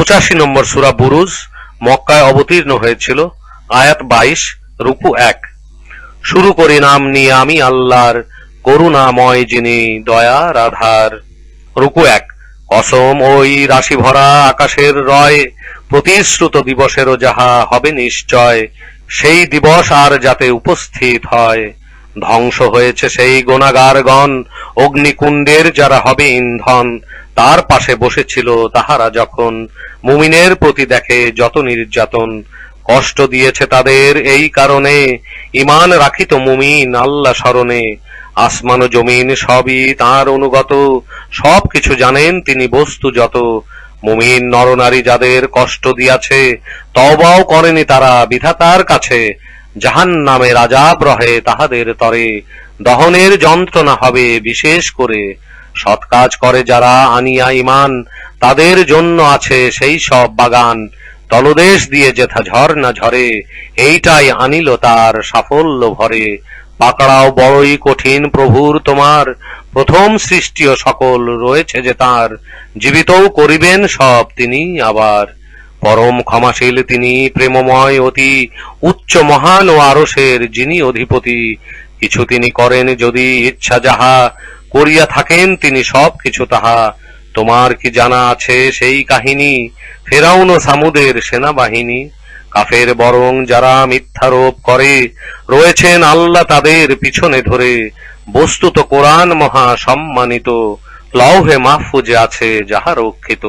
পঁচাশি নম্বর সুরা বুরুজ মক্কায় অবতীর্ণ হয়েছিল, আয়াত বাইশ, রুকু এক। শুরু করি নাম নিয়ে আমি আল্লাহর করুণাময় যিনি দয়া, রাধার। রুকু এক। অসম ওই রাশি ভরা আকাশের রয়, প্রতিশ্রুত দিবসেরও যাহা হবে নিশ্চয়, সেই দিবস আর যাতে উপস্থিত হয়। ধ্বংস হয়েছে সেই গোনাগারগণ, অগ্নিকুণ্ডের যারা হবে ইন্ধন, তার পাশে বসেছিল তাহারা যখন। মুমিনের প্রতি দেখে যত নির্যাতন, কষ্ট দিয়েছে তাদের এই কারণে। ইমান রাখিত মুমিন আল্লাহ স্মরণে, আসমান জমিন সবই তার অনুগত সব কিছু জানেন তিনি বস্তু যত। মুমিন নরনারী যাদের কষ্ট দিয়াছে তবাও করেনি তারা, বিধাতার কাছে। জাহান নামে রাজাব রহে তাহাদের তরে। দহনের যন্ত্রণা হবে বিশেষ করে। সৎ কাজ করে যারা আনিয়া ইমান তাদের জন্য আছে সেই সব বাগান। তলদেশ দিয়ে যেথা ঝর্ণা ঝরে, এইটাই আনিল তার সাফল্য ভরে। পাকড়াও বড়ই কঠিন প্রভুর তোমার। প্রথম সৃষ্টিও সকল রয়েছে যে তার। জীবিতও করিবেন সব তিনি আবার। পরম ক্ষমাশীল তিনি প্রেমময় অতি উচ্চ মহান ও আরসের যিনি অধিপতি। কিছু তিনি করেন যদি ইচ্ছা যাহা, করিয়া থাকেন তিনি সব কিছু তাহা। তোমার কি জানা আছে সেই কাহিনী? ফেরাউন ও সামুদের সেনাবাহিনী। কাফের বরং যারা মিথ্যারোপ করে, রয়েছেন আল্লাহ তাদের পিছনে ধরে। বস্তুত কোরআন মহা সম্মানিত। লৌহে মাহফুজে আছে যাহা রক্ষিত।